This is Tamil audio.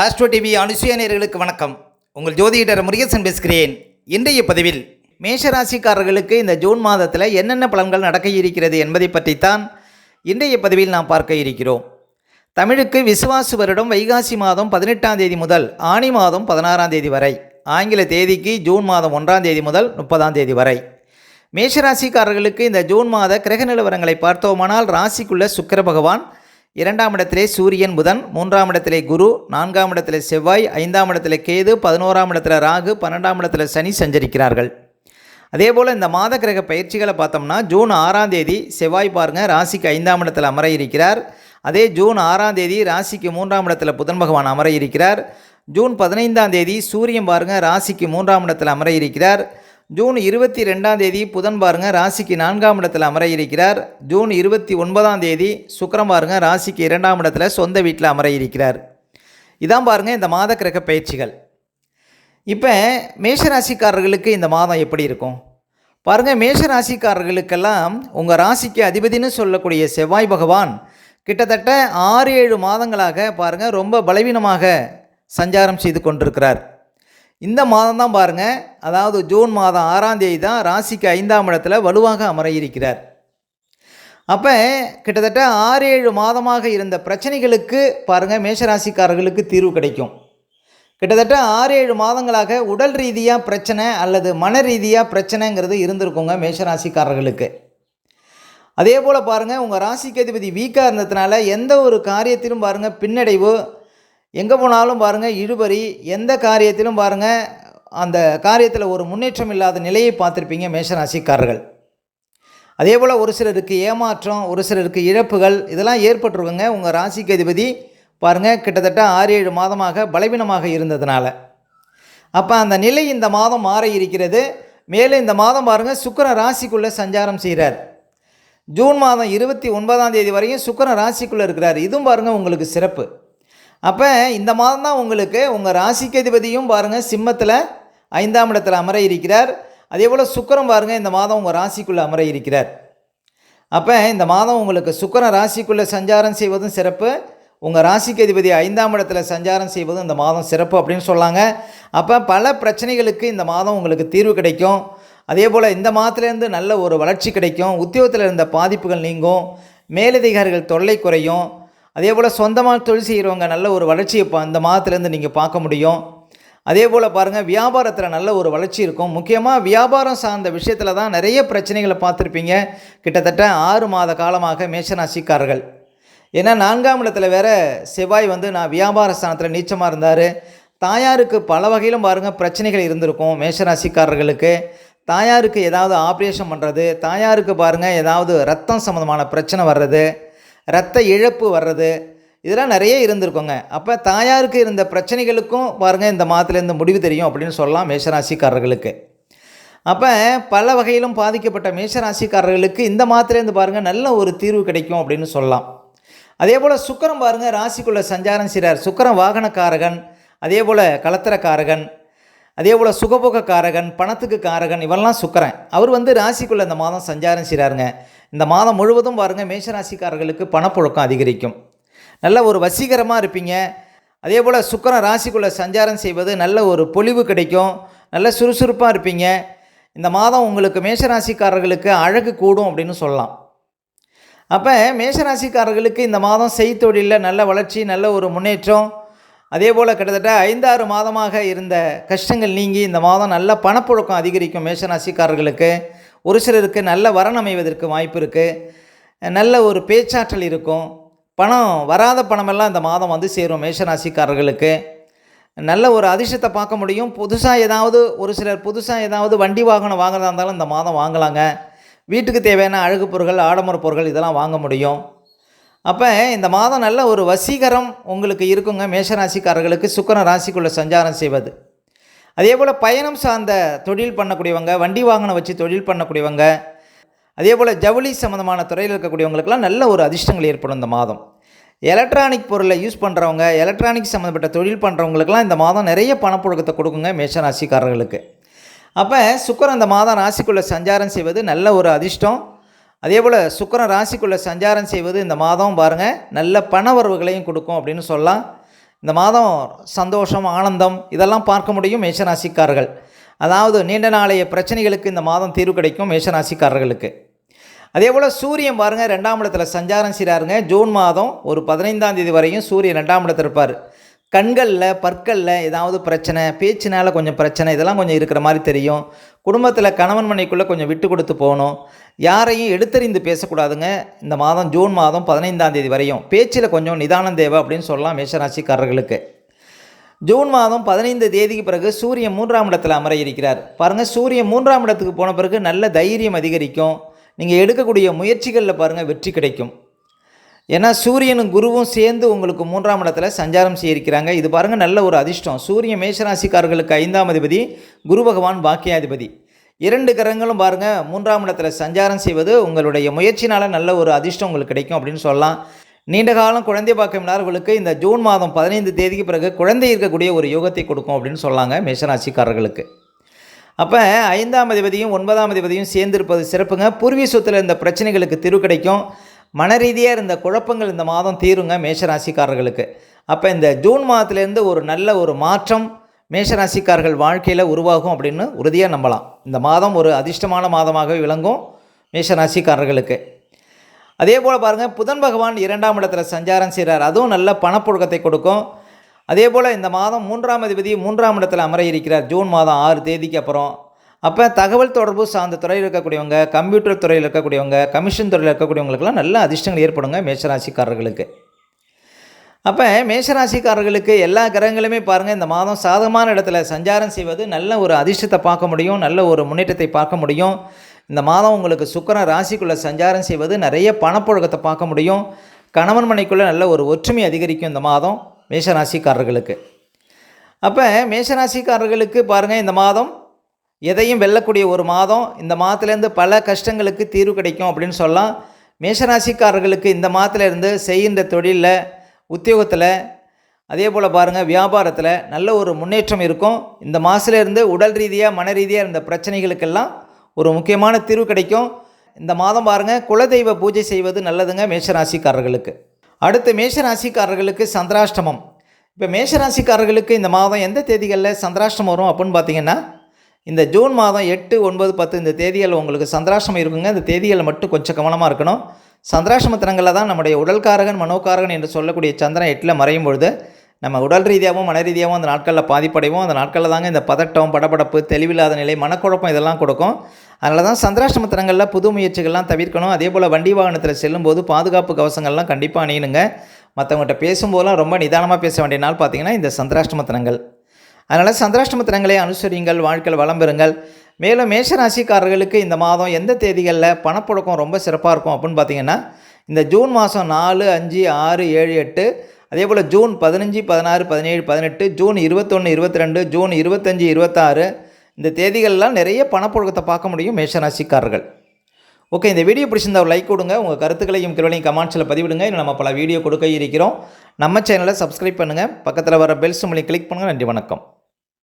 ஆஸ்ட்ரோ டிவி அனுசுயா வணக்கம். உங்கள் ஜோதிடர் முருகேசன் பேசுகிறேன். இன்றைய பதிவில் மேஷராசிக்காரர்களுக்கு இந்த ஜூன் மாதத்தில் என்னென்ன பலன்கள் நடக்க இருக்கிறது என்பதை பற்றித்தான் இன்றைய பதிவில் நாம் பார்க்க இருக்கிறோம். தமிழுக்கு விசுவாசு வருடம் வைகாசி மாதம் பதினெட்டாம் தேதி முதல் ஆனி மாதம் பதினாறாம் தேதி வரை ஆங்கில தேதிக்கு ஜூன் மாதம் ஒன்றாம் தேதி முதல் முப்பதாம் தேதி வரை. மேஷராசிக்காரர்களுக்கு இந்த ஜூன் மாத கிரக நிலவரங்களை பார்த்தோமானால் ராசிக்குள்ள சுக்கர பகவான் இரண்டாம் இடத்திலே சூரியன் புதன் மூன்றாம் இடத்திலே குரு நான்காம் இடத்திலே செவ்வாய் ஐந்தாம் இடத்திலே கேது பதினோராம் இடத்துல ராகு பன்னெண்டாம் இடத்துல சனி சஞ்சரிக்கிறார்கள். அதே போல் இந்த மாத கிரக பயிற்சிகளை பார்த்தோம்னா ஜூன் ஆறாம் தேதி செவ்வாய் பாருங்க ராசிக்கு ஐந்தாம் இடத்தில் அமர இருக்கிறார். அதே ஜூன் ஆறாம் தேதி ராசிக்கு மூன்றாம் இடத்தில் புதன் பகவான் அமர இருக்கிறார். ஜூன் பதினைந்தாம் தேதி சூரியன் பாருங்க ராசிக்கு மூன்றாம் இடத்தில் அமர இருக்கிறார். ஜூன் இருபத்தி ரெண்டாம் தேதி புதன் பாருங்க ராசிக்கு நான்காம் இடத்துல அமர இருக்கிறார் ஜூன் இருபத்தி ஒன்பதாம் தேதி சுக்கரம் பாருங்க ராசிக்கு இரண்டாம் இடத்துல சொந்த வீட்டில் அமர இருக்கிறார் இதான் பாருங்கள் இந்த மாத கிரக பயிற்சிகள். இப்போ மேஷராசிக்காரர்களுக்கு இந்த மாதம் எப்படி இருக்கும்? பாருங்கள் மேஷராசிக்காரர்களுக்கெல்லாம் உங்கள் ராசிக்கு அதிபதினு சொல்லக்கூடிய செவ்வாய் பகவான் கிட்டத்தட்ட ஆறு ஏழு மாதங்களாக பாருங்கள் ரொம்ப பலவீனமாக சஞ்சாரம் செய்து கொண்டிருக்கிறார். இந்த மாதம் தான் பாருங்கள் அதாவது ஜூன் மாதம் ஆறாம் தேதி தான் ராசிக்கு ஐந்தாம் இடத்துல வலுவாக அமர இருக்கிறார் அப்போ கிட்டத்தட்ட ஆறு ஏழு மாதமாக இருந்த பிரச்சனைகளுக்கு பாருங்கள் மேஷராசிக்காரர்களுக்கு தீர்வு கிடைக்கும். கிட்டத்தட்ட ஆறு ஏழு மாதங்களாக உடல் ரீதியாக பிரச்சனை அல்லது மன ரீதியாக பிரச்சனைங்கிறது இருந்திருக்குங்க மேஷராசிக்காரர்களுக்கு. அதே போல் பாருங்கள் உங்கள் ராசிக்கு அதிபதி வீக்காக இருந்ததுனால எந்த ஒரு காரியத்திலும் பாருங்கள் பின்னடைவு எங்கே போனாலும் பாருங்கள் இழுபறி எந்த காரியத்திலும் பாருங்கள் அந்த காரியத்தில் ஒரு முன்னேற்றம் இல்லாத நிலையை பார்த்துருப்பீங்க மேஷராசிக்காரர்கள். அதே போல் ஒரு சிலருக்கு ஏமாற்றம் ஒரு சிலருக்கு இழப்புகள் இதெல்லாம் ஏற்பட்டுருக்குங்க. உங்கள் ராசிக்கு அதிபதி பாருங்கள் கிட்டத்தட்ட ஆறு ஏழு மாதமாக பலவீனமாக இருந்ததுனால. அப்போ அந்த நிலை இந்த மாதம் மாற இருக்கிறது. மேலும் இந்த மாதம் பாருங்கள் சுக்கிரன் ராசிக்குள்ளே சஞ்சாரம் செய்கிறார் ஜூன் மாதம் இருபத்தி ஒன்பதாம் தேதி வரையும் சுக்கர ராசிக்குள்ளே இருக்கிறார். இதுவும் பாருங்கள் உங்களுக்கு சிறப்பு. அப்போ இந்த மாதம் தான் உங்களுக்கு உங்கள் ராசிக்கு அதிபதியும் பாருங்கள் சிம்மத்தில் ஐந்தாம் இடத்துல அமர இருக்கிறார். அதே போல் சுக்கரம் பாருங்கள் இந்த மாதம் உங்கள் ராசிக்குள்ளே அமர இருக்கிறார். அப்போ இந்த மாதம் உங்களுக்கு சுக்கிரன் ராசிக்குள்ளே சஞ்சாரம் செய்வதும் சிறப்பு. உங்கள் ராசிக்கு அதிபதி ஐந்தாம் இடத்துல சஞ்சாரம் செய்வதும் இந்த மாதம் சிறப்பு அப்படின்னு சொல்லாங்க. அப்போ பல பிரச்சனைகளுக்கு இந்த மாதம் உங்களுக்கு தீர்வு கிடைக்கும். அதே போல் இந்த மாதத்துலேருந்து நல்ல ஒரு வளர்ச்சி கிடைக்கும். உத்தியோகத்தில் இருந்த பாதிப்புகள் நீங்கும். மேலதிகாரிகள் தொல்லை குறையும். அதே போல் சொந்தமாக தொழில் செய்கிறவங்க நல்ல ஒரு வளர்ச்சியை இப்போ அந்த மாதத்துலேருந்து நீங்கள் பார்க்க முடியும். அதே போல் பாருங்கள் வியாபாரத்தில் நல்ல ஒரு வளர்ச்சி இருக்கும். முக்கியமாக வியாபாரம் சார்ந்த விஷயத்தில் தான் நிறைய பிரச்சனைகளை பார்த்துருப்பீங்க. கிட்டத்தட்ட ஆறு மாத காலமாக மேஷராசிக்காரர்கள். ஏன்னா நான்காம் இடத்துல வேற செவ்வாய் வந்து நான் வியாபார ஸ்தானத்தில் நீச்சமாக இருந்தார். தாயாருக்கு பல வகையிலும் பாருங்கள் பிரச்சனைகள் இருந்திருக்கும் மேஷராசிக்காரர்களுக்கு. தாயாருக்கு ஏதாவது ஆப்ரேஷன் பண்ணுறது தாயாருக்கு பாருங்கள் ஏதாவது ரத்தம் சம்மந்தமான பிரச்சனை வர்றது. ரத்த இழப்பு வர்றது இதெல்லாம் நிறைய இருந்திருக்கோங்க. அப்போ தாயாருக்கு இருந்த பிரச்சனைகளுக்கும் பாருங்கள் இந்த மாதத்துலேருந்து முடிவு தெரியும் அப்படின்னு சொல்லலாம் மேஷராசிக்காரர்களுக்கு. அப்போ பல வகையிலும் பாதிக்கப்பட்ட மேஷராசிக்காரர்களுக்கு இந்த மாதத்துலேருந்து பாருங்கள் நல்ல ஒரு தீர்வு கிடைக்கும் அப்படின்னு சொல்லலாம். அதே போல் சுக்கரம் பாருங்கள் ராசிக்குள்ளே சஞ்சாரம் செய்கிறார் சுக்கரம் வாகனக்காரகன் அதே போல் கலத்திரக்காரகன் அதே போல் சுகபோக காரகன் பணத்துக்கு காரகன் இவெல்லாம் சுக்கரன். அவர் வந்து ராசிக்குள்ளே இந்த மாதம் சஞ்சாரம் செய்கிறாருங்க இந்த மாதம் முழுவதும் பாருங்கள் மேஷராசிக்காரர்களுக்கு பணப்புழக்கம் அதிகரிக்கும். நல்ல ஒரு வசீகரமாக இருப்பீங்க. அதே போல் சுக்கரன் ராசிக்குள்ளே சஞ்சாரம் செய்வது நல்ல ஒரு பொலிவு கிடைக்கும். நல்ல சுறுசுறுப்பாக இருப்பீங்க. இந்த மாதம் உங்களுக்கு மேஷராசிக்காரர்களுக்கு அழகு கூடும் அப்படின்னு சொல்லலாம். அப்போ மேஷராசிக்காரர்களுக்கு இந்த மாதம் செய்தொழிலில் நல்ல வளர்ச்சி நல்ல ஒரு முன்னேற்றம். அதே போல் கிட்டத்தட்ட ஐந்தாறு மாதமாக இருந்த கஷ்டங்கள் நீங்கி இந்த மாதம் நல்ல பணப்புழக்கம் அதிகரிக்கும் மேஷராசிக்காரர்களுக்கு. ஒரு சிலருக்கு நல்ல வரன் அமைவதற்கு வாய்ப்பு இருக்குது நல்ல ஒரு பேச்சாற்றல் இருக்கும். பணம் வராத பணமெல்லாம் இந்த மாதம் வந்து சேரும் மேஷராசிக்காரர்களுக்கு. நல்ல ஒரு அதிர்ஷ்டத்தை பார்க்க முடியும். புதுசாக ஏதாவது ஒரு சிலர் புதுசாக ஏதாவது வண்டி வாகனம் வாங்குறதா இருந்தாலும் இந்த மாதம் வாங்கலாங்க. வீட்டுக்கு தேவையான அழகு பொருட்கள் ஆடம்பர பொருட்கள் இதெல்லாம் வாங்க முடியும். அப்போ இந்த மாதம் நல்ல ஒரு வசீகரம் உங்களுக்கு இருக்குங்க மேஷராசிக்காரர்களுக்கு. சுக்கர ராசிக்குள்ளே சஞ்சாரம் செய்வது. அதே போல் பயணம் சார்ந்த தொழில் பண்ணக்கூடியவங்க வண்டி வாகனம் வச்சு தொழில் பண்ணக்கூடியவங்க அதே போல் ஜவுளி சம்மந்தமான துறையில் இருக்கக்கூடியவங்களுக்கெல்லாம் நல்ல ஒரு அதிர்ஷ்டங்கள் ஏற்படும் இந்த மாதம். எலக்ட்ரானிக் பொருளை யூஸ் பண்ணுறவங்க எலக்ட்ரானிக் சம்மந்தப்பட்ட தொழில் பண்ணுறவங்களுக்கெல்லாம் இந்த மாதம் நிறைய பணப்புழக்கத்தை கொடுக்குங்க மேஷராசிக்காரர்களுக்கு அப்போ சுக்கரன் இந்த மாதம் ராசிக்குள்ளே சஞ்சாரம் செய்வது நல்ல ஒரு அதிர்ஷ்டம். அதே போல் சுக்கிரன் ராசிக்குள்ளே சஞ்சாரம் செய்வது இந்த மாதம் பாருங்கள் நல்ல பண வரவுகளையும் கொடுக்கும் அப்படின்னு சொல்லலாம். இந்த மாதம் சந்தோஷம் ஆனந்தம் இதெல்லாம் பார்க்க முடியும் மேஷராசிக்காரர்கள். அதாவது நீண்ட நாளைய பிரச்சனைகளுக்கு இந்த மாதம் தீர்வு கிடைக்கும் மேஷராசிக்காரர்களுக்கு. அதே போல் சூரியன் பாருங்கள் ரெண்டாம் இடத்துல சஞ்சாரம் செய்கிறாருங்க ஜூன் மாதம் ஒரு பதினைந்தாம் தேதி வரையும் சூரியன் ரெண்டாம் இடத்துல இருப்பார். கண்களில் பற்களில் ஏதாவது பிரச்சனை பேச்சினால் கொஞ்சம் பிரச்சனை இதெல்லாம் கொஞ்சம் இருக்கிற மாதிரி தெரியும். குடும்பத்தில் கணவன் மனைக்குள்ளே கொஞ்சம் விட்டு கொடுத்து போகணும். யாரையும் எடுத்தறிந்து பேசக்கூடாதுங்க. இந்த மாதம் ஜூன் மாதம் பதினைந்தாம் தேதி வரையும். பேச்சில் கொஞ்சம் நிதானம் தேவை அப்படின்னு சொல்லலாம் மேஷராசிக்காரர்களுக்கு. ஜூன் மாதம் பதினைந்து தேதிக்கு பிறகு சூரியன் மூன்றாம் இடத்துல அமர இருக்கிறார் பாருங்கள் சூரியன் மூன்றாம் இடத்துக்கு போன பிறகு நல்ல தைரியம் அதிகரிக்கும். நீங்கள் எடுக்கக்கூடிய முயற்சிகளில் பாருங்கள் வெற்றி கிடைக்கும். ஏன்னா சூரியனும் குருவும் சேர்ந்து உங்களுக்கு மூன்றாம் இடத்துல சஞ்சாரம் செய்யிருக்கிறாங்க இது பாருங்கள் நல்ல ஒரு அதிர்ஷ்டம். சூரியன் மேஷராசிக்காரர்களுக்கு ஐந்தாம் அதிபதி குரு பகவான் பாக்கியாதிபதி. இரண்டு கிரகங்களும் பாருங்கள் மூன்றாம் இடத்துல சஞ்சாரம் செய்வது உங்களுடைய முயற்சினால் நல்ல ஒரு அதிர்ஷ்டம் உங்களுக்கு கிடைக்கும் அப்படின்னு சொல்லலாம். நீண்ட காலம் குழந்தை பாக்கியம் இல்லாதவர்களுக்கு இந்த ஜூன் மாதம் பதினைந்து தேதிக்கு பிறகு குழந்தை இருக்கக்கூடிய ஒரு யோகத்தை கொடுக்கும் அப்படின்னு சொல்லாங்க மேஷராசிக்காரர்களுக்கு. அப்போ ஐந்தாம் அதிபதியும் ஒன்பதாம் அதிபதியும் சேர்ந்திருப்பது சிறப்புங்க. பூர்வீக சொத்தில் இந்த பிரச்சனைகளுக்கு தீர்வு கிடைக்கும். மன ரீதியாக இருந்த குழப்பங்கள் இந்த மாதம் தீருங்க மேஷராசிக்காரர்களுக்கு. அப்போ இந்த ஜூன் மாதத்துலேருந்து ஒரு நல்ல ஒரு மாற்றம் மேஷராசிக்காரர்கள் வாழ்க்கையில் உருவாகும் அப்படின்னு உறுதியாக நம்பலாம். இந்த மாதம் ஒரு அதிர்ஷ்டமான மாதமாக விளங்கும் மேஷராசிக்காரர்களுக்கு. அதே போல் பாருங்கள் புதன் பகவான் இரண்டாம் இடத்துல சஞ்சாரம் செய்கிறார் அதுவும் நல்ல பணப்புழக்கத்தை கொடுக்கும். அதே போல் இந்த மாதம் மூன்றாம் அதிபதி மூன்றாம் இடத்துல அமர இருக்கிறார். ஜூன் மாதம் ஆறு தேதிக்கு அப்புறம் அப்போ தகவல் தொடர்பு சார்ந்த துறையில் இருக்கக்கூடியவங்க கம்ப்யூட்டர் துறையில் இருக்கக்கூடியவங்க கமிஷன் துறையில் இருக்கக்கூடியவங்களுக்கெல்லாம் நல்ல அதிர்ஷ்டங்கள் ஏற்படுங்க மேஷராசிக்காரர்களுக்கு. அப்போ மேஷராசிக்காரர்களுக்கு எல்லா கிரகங்களுமே பாருங்கள் இந்த மாதம் சாதகமான இடத்துல சஞ்சாரம் செய்வது நல்ல ஒரு அதிர்ஷ்டத்தை பார்க்க முடியும் நல்ல ஒரு முன்னேற்றத்தை பார்க்க முடியும். இந்த மாதம் உங்களுக்கு சுக்கரன் ராசிக்குள்ளே சஞ்சாரம் செய்வது நிறைய பணப்புழக்கத்தை பார்க்க முடியும். கணவன் மனைக்குள்ளே நல்ல ஒரு ஒற்றுமை அதிகரிக்கும் இந்த மாதம் மேஷராசிக்காரர்களுக்கு. அப்போ மேஷராசிக்காரர்களுக்கு பாருங்கள் இந்த மாதம் எதையும் வெல்லக்கூடிய ஒரு மாதம் இந்த மாதத்துலேருந்து பல கஷ்டங்களுக்கு தீர்வு கிடைக்கும் அப்படின்னு சொல்லலாம். மேஷராசிக்காரர்களுக்கு இந்த மாதத்துலேருந்து செய்கின்ற தொழிலில் உத்தியோகத்தில் அதே போல் பாருங்கள் வியாபாரத்தில் நல்ல ஒரு முன்னேற்றம் இருக்கும். இந்த மாதத்துலேருந்து உடல் ரீதியாக மன ரீதியாக இருந்த பிரச்சனைகளுக்கெல்லாம் ஒரு முக்கியமான தீர்வு கிடைக்கும். இந்த மாதம் பாருங்கள் குலதெய்வ பூஜை செய்வது நல்லதுங்க மேஷராசிக்காரர்களுக்கு. அடுத்து மேஷராசிக்காரர்களுக்கு சந்திராஷ்டமம். இப்போ மேஷராசிக்காரர்களுக்கு இந்த மாதம் எந்த தேதிகளில் சந்திராஷ்டமம் வரும் அப்படின்னு பார்த்தீங்கன்னா இந்த ஜூன் மாதம் எட்டு ஒன்பது பத்து இந்த தேதிகள் உங்களுக்கு சந்திராசிரமம் இருக்குங்க. இந்த தேதிகள் மட்டும் கொஞ்சம் கவனமாக இருக்கணும். சந்திராஷ்டம தினங்களில் தான் நம்முடைய உடல்காரகன் மனோகாரகன் என்று சொல்லக்கூடிய சந்திரன் எட்டில் மறையும் பொழுது நம்ம உடல் ரீதியாகவும் மன ரீதியாகவும் அந்த நாட்களில் பாதிப்படைவோம். அந்த நாட்களில் தாங்க இந்த பதட்டம் படபடப்பு தெளிவில்லாத நிலை மனக்குழப்பம் இதெல்லாம் கொடுக்கும். அதனால தான் சந்திராஷ்டம தினங்களில் புது முயற்சிகள்லாம் தவிர்க்கணும். அதே போல் வண்டி வாகனத்தில் செல்லும்போது பாதுகாப்பு கவசங்கள்லாம் கண்டிப்பாக அணியணுங்க. மற்றவங்ககிட்ட பேசும்போதெல்லாம் ரொம்ப நிதானமாக பேச வேண்டிய நாள் பார்த்திங்கன்னா இந்த சந்திராஷ்டம தினங்கள். அதனால் சந்திராஷ்டம தினங்களை அனுசரிங்கள் வாழ்க்கையில் வளம் பெறுங்கள். மேலும் மேஷராசிக்காரர்களுக்கு இந்த மாதம் எந்த தேதிகளில் பணப்புழக்கம் ரொம்ப சிறப்பாக இருக்கும் அப்படின்னு பார்த்தீங்கன்னா இந்த ஜூன் மாதம் நாலு அஞ்சு ஆறு ஏழு எட்டு அதே போல் ஜூன் பதினஞ்சு பதினாறு பதினேழு பதினெட்டு ஜூன் இருபத்தொன்று இருபத்தி ரெண்டு ஜூன் இருபத்தஞ்சி இருபத்தாறு இந்த தேதிகள்லாம் நிறைய பணப்புழக்கத்தை பார்க்க முடியும் மேஷராசிக்காரர்கள் ஓகே இந்த வீடியோ பிடிச்சிருந்தா ஒரு லைக் கொடுங்க உங்கள் கருத்துக்களையும் கேள்வியும் கமெண்ட்ஸில் பதிவிடுங்க. இன்னும் நம்ம பல வீடியோ கொடுக்க இருக்கிறோம். நம்ம சேனலை சப்ஸ்கிரைப் பண்ணுங்கள் பக்கத்தில் வர பெல் சிம்லையும் கிளிக் பண்ணுங்கள் நன்றி வணக்கம்.